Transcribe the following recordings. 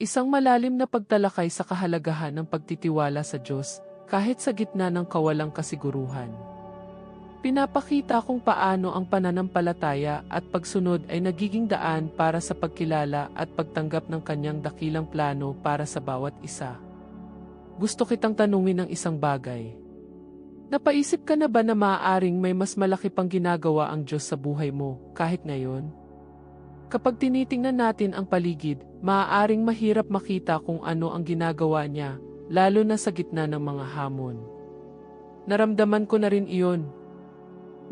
Isang malalim na pagtalakay sa kahalagahan ng pagtitiwala sa Diyos kahit sa gitna ng kawalang kasiguruhan. Pinapakita kung paano ang pananampalataya at pagsunod ay nagiging daan para sa pagkilala at pagtanggap ng kanyang dakilang plano para sa bawat isa. Gusto kitang tanungin ng isang bagay. Napaisip ka na ba na maaaring may mas malaki pang ginagawa ang Diyos sa buhay mo kahit ngayon? Kapag tinitingnan natin ang paligid, maaaring mahirap makita kung ano ang ginagawa niya, lalo na sa gitna ng mga hamon. Naramdaman ko na rin iyon.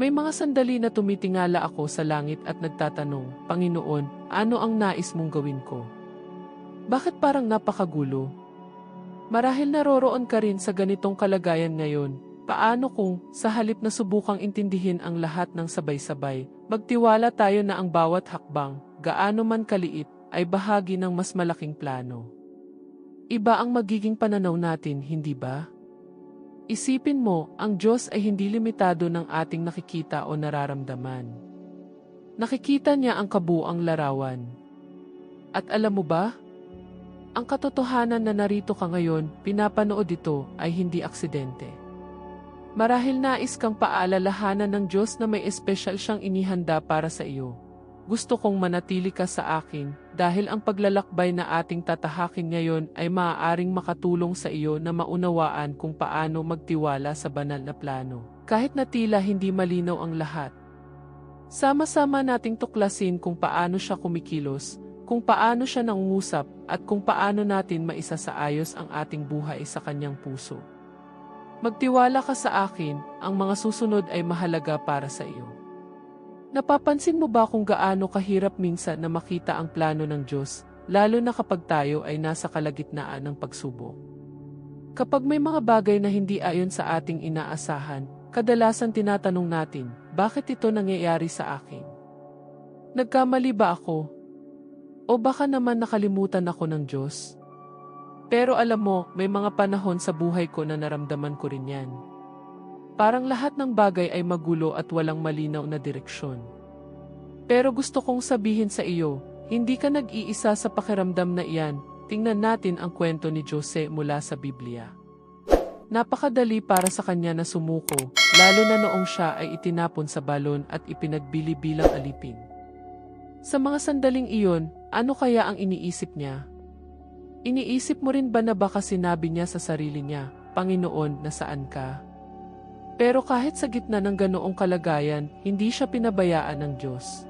May mga sandali na tumitingala ako sa langit at nagtatanong, Panginoon, ano ang nais mong gawin ko? Bakit parang napakagulo? Marahil naroroon ka rin sa ganitong kalagayan ngayon, paano kung, sa halip na subukang intindihin ang lahat ng sabay-sabay, magtiwala tayo na ang bawat hakbang, gaano man kaliit, ay bahagi ng mas malaking plano. Iba ang magiging pananaw natin, hindi ba? Isipin mo, ang Diyos ay hindi limitado ng ating nakikita o nararamdaman. Nakikita niya ang kabuang larawan. At alam mo ba? Ang katotohanan na narito ka ngayon, pinapanood ito, ay hindi aksidente. Marahil nais kang paalalahanan ng Diyos na may espesyal siyang inihanda para sa iyo gusto kong manatili ka sa akin dahil ang paglalakbay na ating tatahakin ngayon ay maaaring makatulong sa iyo na maunawaan kung paano magtiwala sa banal na plano. Kahit na tila hindi malinaw ang lahat. Sama-sama nating tuklasin kung paano siya kumikilos, kung paano siya nangungusap, at kung paano natin maisa sa ayos ang ating buhay sa kanyang puso. Magtiwala ka sa akin, ang mga susunod ay mahalaga para sa iyo. Napapansin mo ba kung gaano kahirap minsan na makita ang plano ng Diyos, lalo na kapag tayo ay nasa kalagitnaan ng pagsubok? Kapag may mga bagay na hindi ayon sa ating inaasahan, kadalasan tinatanong natin, bakit ito nangyayari sa akin? Nagkamali ba ako? O baka naman nakalimutan ako ng Diyos? Pero alam mo, may mga panahon sa buhay ko na naramdaman ko rin yan. Parang lahat ng bagay ay magulo at walang malinaw na direksyon. Pero gusto kong sabihin sa iyo, hindi ka nag-iisa sa pakiramdam na iyan, tingnan natin ang kwento ni Jose mula sa Biblia. Napakadali para sa kanya na sumuko, lalo na noong siya ay itinapon sa balon at ipinagbili bilang alipin. Sa mga sandaling iyon, ano kaya ang iniisip niya? Iniisip mo rin ba na baka sinabi niya sa sarili niya, Panginoon, nasaan ka? Pero kahit sa gitna ng ganoong kalagayan, hindi siya pinabayaan ng Diyos.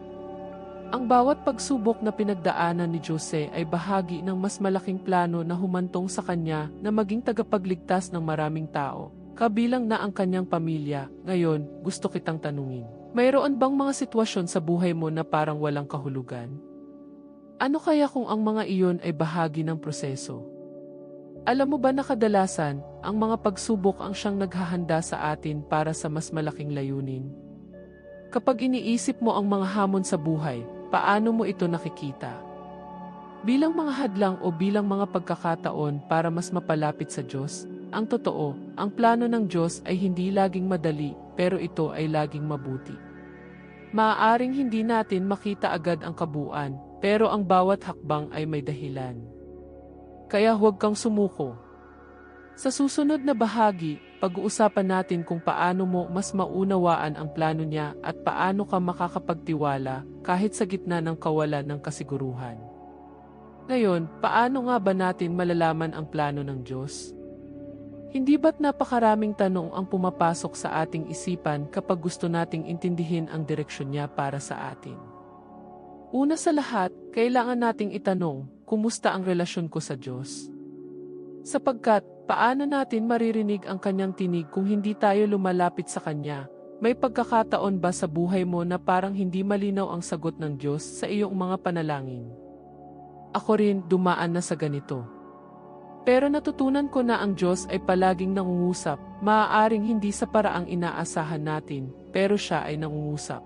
Ang bawat pagsubok na pinagdaanan ni Jose ay bahagi ng mas malaking plano na humantong sa kanya na maging tagapagligtas ng maraming tao, kabilang na ang kanyang pamilya. Ngayon, gusto kitang tanungin. Mayroon bang mga sitwasyon sa buhay mo na parang walang kahulugan? Ano kaya kung ang mga iyon ay bahagi ng proseso? Alam mo ba na kadalasan, ang mga pagsubok ang siyang naghahanda sa atin para sa mas malaking layunin? Kapag iniisip mo ang mga hamon sa buhay, paano mo ito nakikita? Bilang mga hadlang o bilang mga pagkakataon para mas mapalapit sa Diyos, ang totoo, ang plano ng Diyos ay hindi laging madali, pero ito ay laging mabuti. Maaaring hindi natin makita agad ang kabuuan, pero ang bawat hakbang ay may dahilan kaya huwag kang sumuko. Sa susunod na bahagi, pag-uusapan natin kung paano mo mas maunawaan ang plano niya at paano ka makakapagtiwala kahit sa gitna ng kawalan ng kasiguruhan. Ngayon, paano nga ba natin malalaman ang plano ng Diyos? Hindi ba't napakaraming tanong ang pumapasok sa ating isipan kapag gusto nating intindihin ang direksyon niya para sa atin? Una sa lahat, kailangan nating itanong, kumusta ang relasyon ko sa Diyos? Sapagkat, paano natin maririnig ang kanyang tinig kung hindi tayo lumalapit sa kanya? May pagkakataon ba sa buhay mo na parang hindi malinaw ang sagot ng Diyos sa iyong mga panalangin? Ako rin dumaan na sa ganito. Pero natutunan ko na ang Diyos ay palaging nangungusap, maaaring hindi sa paraang inaasahan natin, pero siya ay nangungusap.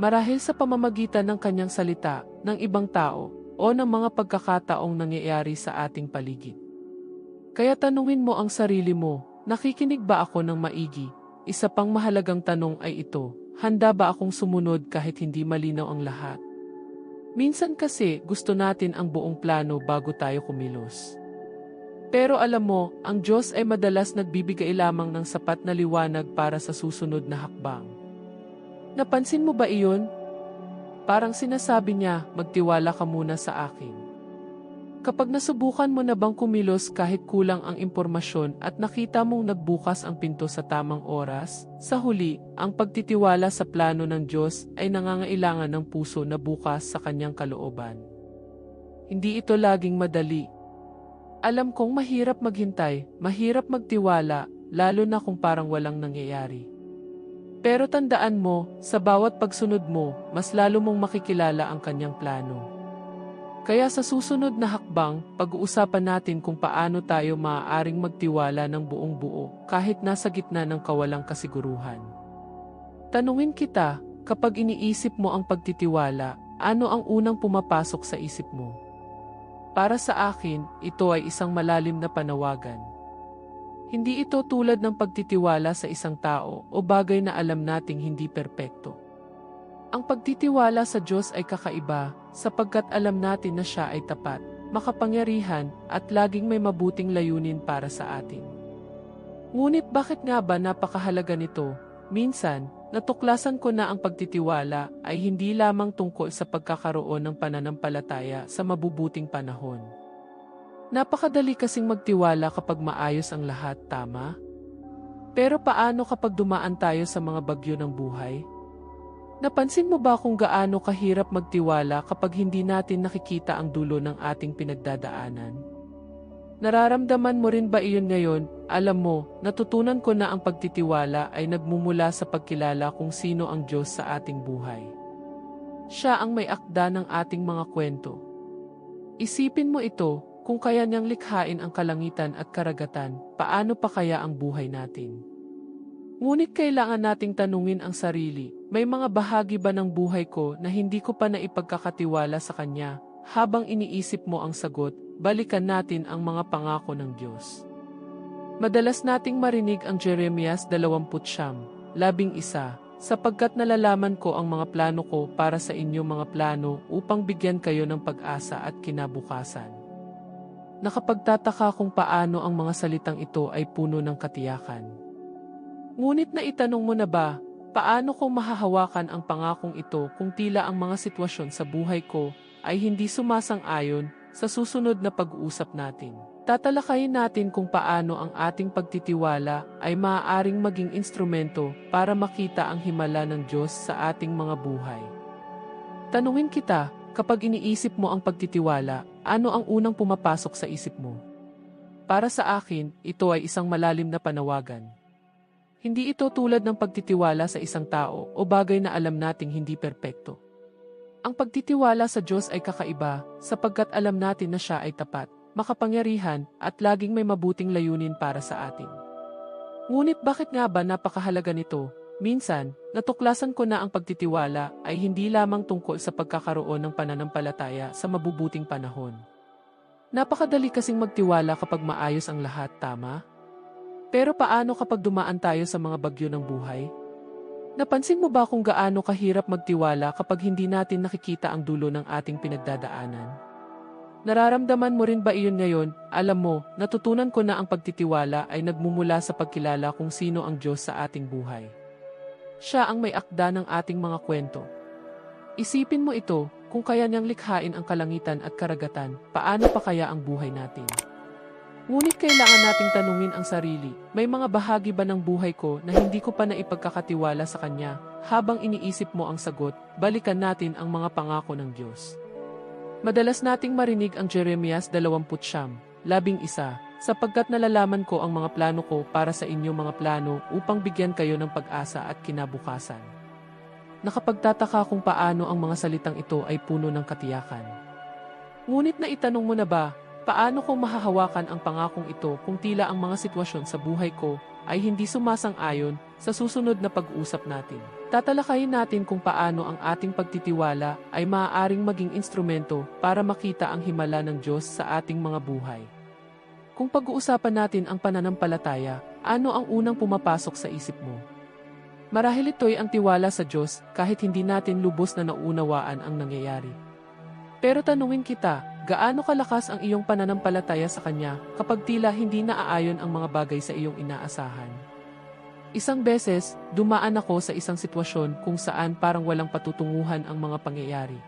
Marahil sa pamamagitan ng kanyang salita, ng ibang tao, o ng mga pagkakataong nangyayari sa ating paligid. Kaya tanungin mo ang sarili mo, nakikinig ba ako ng maigi? Isa pang mahalagang tanong ay ito, handa ba akong sumunod kahit hindi malinaw ang lahat? Minsan kasi gusto natin ang buong plano bago tayo kumilos. Pero alam mo, ang Diyos ay madalas nagbibigay lamang ng sapat na liwanag para sa susunod na hakbang. Napansin mo ba iyon? Parang sinasabi niya, magtiwala ka muna sa akin. Kapag nasubukan mo na bang kumilos kahit kulang ang impormasyon at nakita mong nagbukas ang pinto sa tamang oras, sa huli, ang pagtitiwala sa plano ng Diyos ay nangangailangan ng puso na bukas sa kanyang kalooban. Hindi ito laging madali. Alam kong mahirap maghintay, mahirap magtiwala, lalo na kung parang walang nangyayari. Pero tandaan mo, sa bawat pagsunod mo, mas lalo mong makikilala ang kanyang plano. Kaya sa susunod na hakbang, pag-uusapan natin kung paano tayo maaaring magtiwala ng buong buo kahit nasa gitna ng kawalang kasiguruhan. Tanungin kita, kapag iniisip mo ang pagtitiwala, ano ang unang pumapasok sa isip mo? Para sa akin, ito ay isang malalim na panawagan. Hindi ito tulad ng pagtitiwala sa isang tao o bagay na alam nating hindi perpekto. Ang pagtitiwala sa Diyos ay kakaiba, sapagkat alam natin na siya ay tapat, makapangyarihan, at laging may mabuting layunin para sa atin. Ngunit bakit nga ba napakahalaga nito? Minsan, natuklasan ko na ang pagtitiwala ay hindi lamang tungkol sa pagkakaroon ng pananampalataya sa mabubuting panahon. Napakadali kasing magtiwala kapag maayos ang lahat, tama? Pero paano kapag dumaan tayo sa mga bagyo ng buhay? Napansin mo ba kung gaano kahirap magtiwala kapag hindi natin nakikita ang dulo ng ating pinagdadaanan? Nararamdaman mo rin ba iyon ngayon? Alam mo, natutunan ko na ang pagtitiwala ay nagmumula sa pagkilala kung sino ang Diyos sa ating buhay. Siya ang may akda ng ating mga kwento. Isipin mo ito, kung kaya niyang likhain ang kalangitan at karagatan, paano pa kaya ang buhay natin? Ngunit kailangan nating tanungin ang sarili, may mga bahagi ba ng buhay ko na hindi ko pa naipagkakatiwala sa Kanya? Habang iniisip mo ang sagot, balikan natin ang mga pangako ng Diyos. Madalas nating marinig ang Jeremias 20 labing isa, sapagkat nalalaman ko ang mga plano ko para sa inyo mga plano upang bigyan kayo ng pag-asa at kinabukasan. Nakapagtataka kung paano ang mga salitang ito ay puno ng katiyakan. Ngunit na itanong mo na ba, paano ko mahahawakan ang pangakong ito kung tila ang mga sitwasyon sa buhay ko ay hindi sumasang-ayon sa susunod na pag-uusap natin? Tatalakayin natin kung paano ang ating pagtitiwala ay maaaring maging instrumento para makita ang himala ng Diyos sa ating mga buhay. Tanungin kita, kapag iniisip mo ang pagtitiwala, ano ang unang pumapasok sa isip mo? Para sa akin, ito ay isang malalim na panawagan. Hindi ito tulad ng pagtitiwala sa isang tao o bagay na alam nating hindi perpekto. Ang pagtitiwala sa Diyos ay kakaiba sapagkat alam natin na siya ay tapat, makapangyarihan at laging may mabuting layunin para sa atin. Ngunit bakit nga ba napakahalaga nito? Minsan, natuklasan ko na ang pagtitiwala ay hindi lamang tungkol sa pagkakaroon ng pananampalataya sa mabubuting panahon. Napakadali kasing magtiwala kapag maayos ang lahat, tama? Pero paano kapag dumaan tayo sa mga bagyo ng buhay? Napansin mo ba kung gaano kahirap magtiwala kapag hindi natin nakikita ang dulo ng ating pinagdadaanan? Nararamdaman mo rin ba iyon ngayon? Alam mo, natutunan ko na ang pagtitiwala ay nagmumula sa pagkilala kung sino ang Diyos sa ating buhay. Siya ang may akda ng ating mga kwento. Isipin mo ito, kung kaya niyang likhain ang kalangitan at karagatan, paano pa kaya ang buhay natin? Ngunit kailangan nating tanungin ang sarili, may mga bahagi ba ng buhay ko na hindi ko pa naipagkakatiwala sa Kanya? Habang iniisip mo ang sagot, balikan natin ang mga pangako ng Diyos. Madalas nating marinig ang Jeremias 20 labing isa, sapagkat nalalaman ko ang mga plano ko para sa inyo mga plano upang bigyan kayo ng pag-asa at kinabukasan. Nakapagtataka kung paano ang mga salitang ito ay puno ng katiyakan. Ngunit na itanong mo na ba, Paano ko mahahawakan ang pangakong ito kung tila ang mga sitwasyon sa buhay ko ay hindi sumasang-ayon sa susunod na pag-uusap natin? Tatalakayin natin kung paano ang ating pagtitiwala ay maaaring maging instrumento para makita ang himala ng Diyos sa ating mga buhay. Kung pag-uusapan natin ang pananampalataya, ano ang unang pumapasok sa isip mo? Marahil ito'y ang tiwala sa Diyos kahit hindi natin lubos na naunawaan ang nangyayari. Pero tanungin kita, gaano kalakas ang iyong pananampalataya sa Kanya kapag tila hindi naaayon ang mga bagay sa iyong inaasahan? Isang beses, dumaan ako sa isang sitwasyon kung saan parang walang patutunguhan ang mga pangyayari.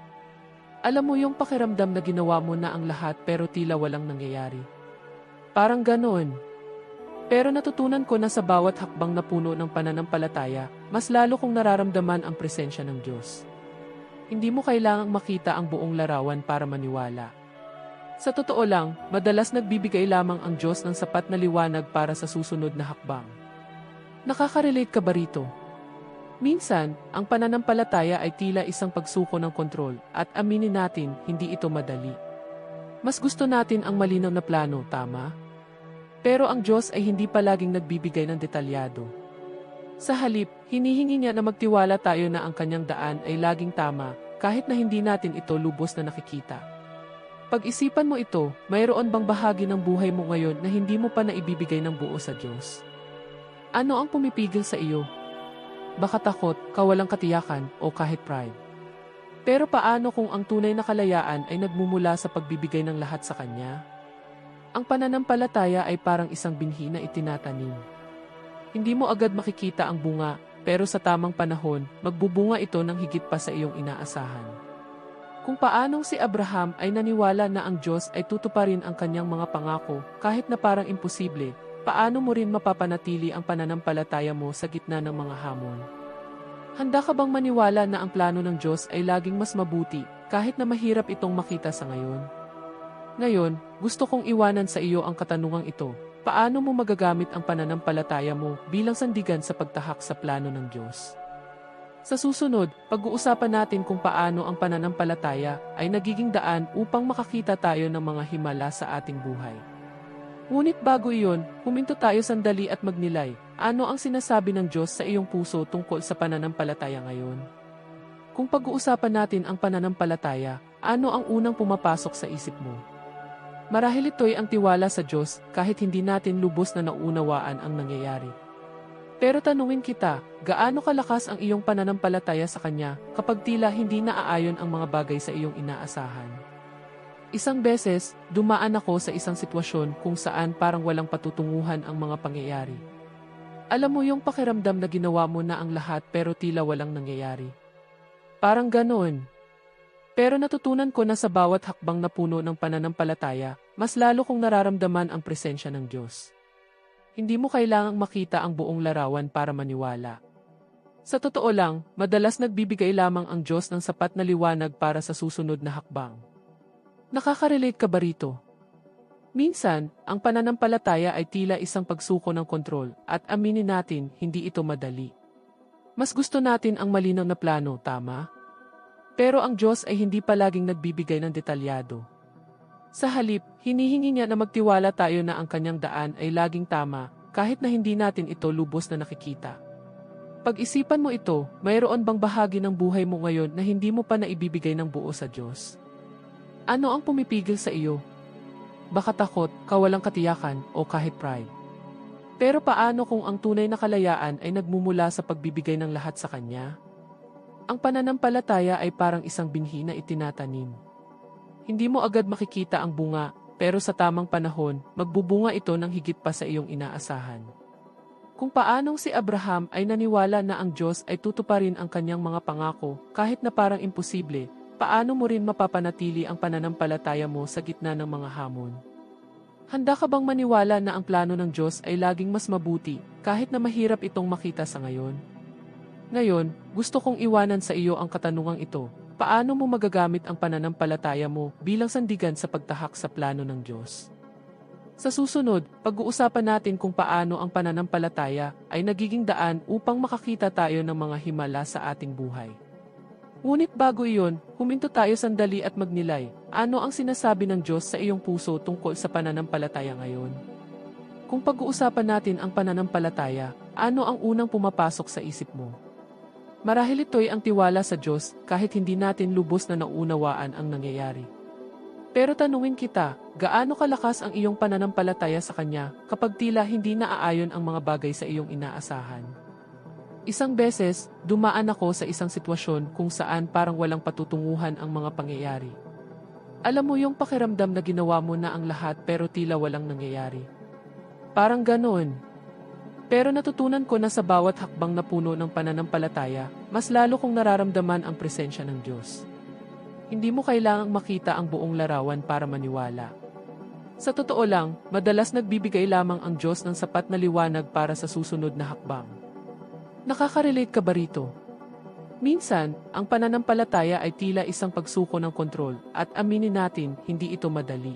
Alam mo yung pakiramdam na ginawa mo na ang lahat pero tila walang nangyayari. Parang ganoon. Pero natutunan ko na sa bawat hakbang na puno ng pananampalataya, mas lalo kong nararamdaman ang presensya ng Diyos. Hindi mo kailangang makita ang buong larawan para maniwala. Sa totoo lang, madalas nagbibigay lamang ang Diyos ng sapat na liwanag para sa susunod na hakbang. Nakaka-relate ka ba rito? Minsan, ang pananampalataya ay tila isang pagsuko ng kontrol at aminin natin hindi ito madali. Mas gusto natin ang malinaw na plano, tama? Pero ang Diyos ay hindi palaging nagbibigay ng detalyado. Sa halip, hinihingi niya na magtiwala tayo na ang kanyang daan ay laging tama kahit na hindi natin ito lubos na nakikita. Pag-isipan mo ito, mayroon bang bahagi ng buhay mo ngayon na hindi mo pa naibibigay ng buo sa Diyos? Ano ang pumipigil sa iyo? Baka takot, kawalang katiyakan, o kahit pride. Pero paano kung ang tunay na kalayaan ay nagmumula sa pagbibigay ng lahat sa Kanya? Ang pananampalataya ay parang isang binhi na itinatanim. Hindi mo agad makikita ang bunga, pero sa tamang panahon, magbubunga ito ng higit pa sa iyong inaasahan. Kung paanong si Abraham ay naniwala na ang Diyos ay tutuparin ang kanyang mga pangako kahit na parang imposible, Paano mo rin mapapanatili ang pananampalataya mo sa gitna ng mga hamon? Handa ka bang maniwala na ang plano ng Diyos ay laging mas mabuti kahit na mahirap itong makita sa ngayon? Ngayon, gusto kong iwanan sa iyo ang katanungang ito. Paano mo magagamit ang pananampalataya mo bilang sandigan sa pagtahak sa plano ng Diyos? Sa susunod, pag-uusapan natin kung paano ang pananampalataya ay nagiging daan upang makakita tayo ng mga himala sa ating buhay. Ngunit bago iyon, huminto tayo sandali at magnilay. Ano ang sinasabi ng Diyos sa iyong puso tungkol sa pananampalataya ngayon? Kung pag-uusapan natin ang pananampalataya, ano ang unang pumapasok sa isip mo? Marahil ito'y ang tiwala sa Diyos kahit hindi natin lubos na naunawaan ang nangyayari. Pero tanungin kita, gaano kalakas ang iyong pananampalataya sa Kanya kapag tila hindi naaayon ang mga bagay sa iyong inaasahan? Isang beses, dumaan ako sa isang sitwasyon kung saan parang walang patutunguhan ang mga pangyayari. Alam mo yung pakiramdam na ginawa mo na ang lahat pero tila walang nangyayari. Parang ganoon. Pero natutunan ko na sa bawat hakbang na puno ng pananampalataya, mas lalo kong nararamdaman ang presensya ng Diyos. Hindi mo kailangang makita ang buong larawan para maniwala. Sa totoo lang, madalas nagbibigay lamang ang Diyos ng sapat na liwanag para sa susunod na hakbang. Nakaka-relate ka ba rito? Minsan, ang pananampalataya ay tila isang pagsuko ng kontrol at aminin natin hindi ito madali. Mas gusto natin ang malinaw na plano, tama? Pero ang Diyos ay hindi palaging nagbibigay ng detalyado. Sa halip, hinihingi niya na magtiwala tayo na ang kanyang daan ay laging tama kahit na hindi natin ito lubos na nakikita. Pag-isipan mo ito, mayroon bang bahagi ng buhay mo ngayon na hindi mo pa naibibigay ng buo sa Diyos? Ano ang pumipigil sa iyo? Baka takot, kawalang katiyakan, o kahit pride. Pero paano kung ang tunay na kalayaan ay nagmumula sa pagbibigay ng lahat sa Kanya? Ang pananampalataya ay parang isang binhi na itinatanim. Hindi mo agad makikita ang bunga, pero sa tamang panahon, magbubunga ito ng higit pa sa iyong inaasahan. Kung paanong si Abraham ay naniwala na ang Diyos ay tutuparin ang kanyang mga pangako kahit na parang imposible, paano mo rin mapapanatili ang pananampalataya mo sa gitna ng mga hamon? Handa ka bang maniwala na ang plano ng Diyos ay laging mas mabuti kahit na mahirap itong makita sa ngayon? Ngayon, gusto kong iwanan sa iyo ang katanungang ito. Paano mo magagamit ang pananampalataya mo bilang sandigan sa pagtahak sa plano ng Diyos? Sa susunod, pag-uusapan natin kung paano ang pananampalataya ay nagiging daan upang makakita tayo ng mga himala sa ating buhay. Ngunit bago iyon, huminto tayo sandali at magnilay. Ano ang sinasabi ng Diyos sa iyong puso tungkol sa pananampalataya ngayon? Kung pag-uusapan natin ang pananampalataya, ano ang unang pumapasok sa isip mo? Marahil ito'y ang tiwala sa Diyos kahit hindi natin lubos na naunawaan ang nangyayari. Pero tanungin kita, gaano kalakas ang iyong pananampalataya sa Kanya kapag tila hindi naaayon ang mga bagay sa iyong inaasahan? Isang beses, dumaan ako sa isang sitwasyon kung saan parang walang patutunguhan ang mga pangyayari. Alam mo yung pakiramdam na ginawa mo na ang lahat pero tila walang nangyayari. Parang ganoon. Pero natutunan ko na sa bawat hakbang na puno ng pananampalataya, mas lalo kong nararamdaman ang presensya ng Diyos. Hindi mo kailangang makita ang buong larawan para maniwala. Sa totoo lang, madalas nagbibigay lamang ang Diyos ng sapat na liwanag para sa susunod na hakbang. Nakaka-relate ka ba rito? Minsan, ang pananampalataya ay tila isang pagsuko ng kontrol at aminin natin hindi ito madali.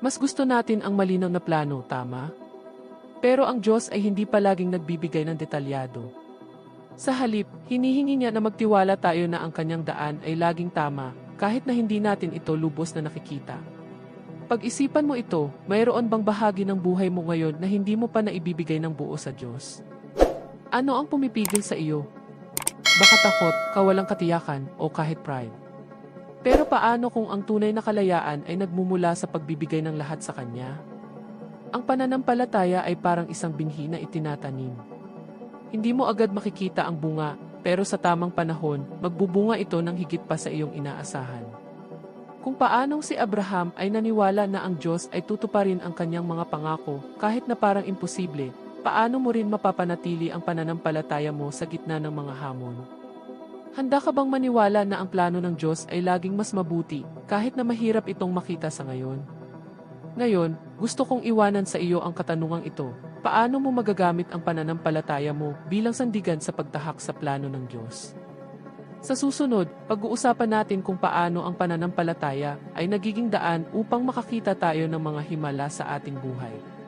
Mas gusto natin ang malinaw na plano, tama? Pero ang Diyos ay hindi palaging nagbibigay ng detalyado. Sa halip, hinihingi niya na magtiwala tayo na ang kanyang daan ay laging tama kahit na hindi natin ito lubos na nakikita. Pag-isipan mo ito, mayroon bang bahagi ng buhay mo ngayon na hindi mo pa naibibigay ng buo sa Diyos? Ano ang pumipigil sa iyo? Baka takot, kawalang katiyakan, o kahit pride. Pero paano kung ang tunay na kalayaan ay nagmumula sa pagbibigay ng lahat sa Kanya? Ang pananampalataya ay parang isang binhi na itinatanim. Hindi mo agad makikita ang bunga, pero sa tamang panahon, magbubunga ito ng higit pa sa iyong inaasahan. Kung paanong si Abraham ay naniwala na ang Diyos ay tutuparin ang kanyang mga pangako kahit na parang imposible, paano mo rin mapapanatili ang pananampalataya mo sa gitna ng mga hamon? Handa ka bang maniwala na ang plano ng Diyos ay laging mas mabuti kahit na mahirap itong makita sa ngayon? Ngayon, gusto kong iwanan sa iyo ang katanungang ito. Paano mo magagamit ang pananampalataya mo bilang sandigan sa pagtahak sa plano ng Diyos? Sa susunod, pag-uusapan natin kung paano ang pananampalataya ay nagiging daan upang makakita tayo ng mga himala sa ating buhay.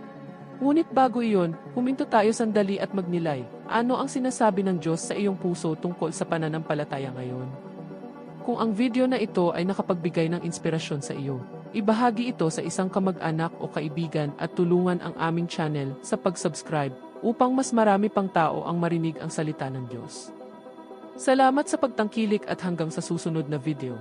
Ngunit bago iyon, huminto tayo sandali at magnilay. Ano ang sinasabi ng Diyos sa iyong puso tungkol sa pananampalataya ngayon? Kung ang video na ito ay nakapagbigay ng inspirasyon sa iyo, ibahagi ito sa isang kamag-anak o kaibigan at tulungan ang aming channel sa pag-subscribe upang mas marami pang tao ang marinig ang salita ng Diyos. Salamat sa pagtangkilik at hanggang sa susunod na video.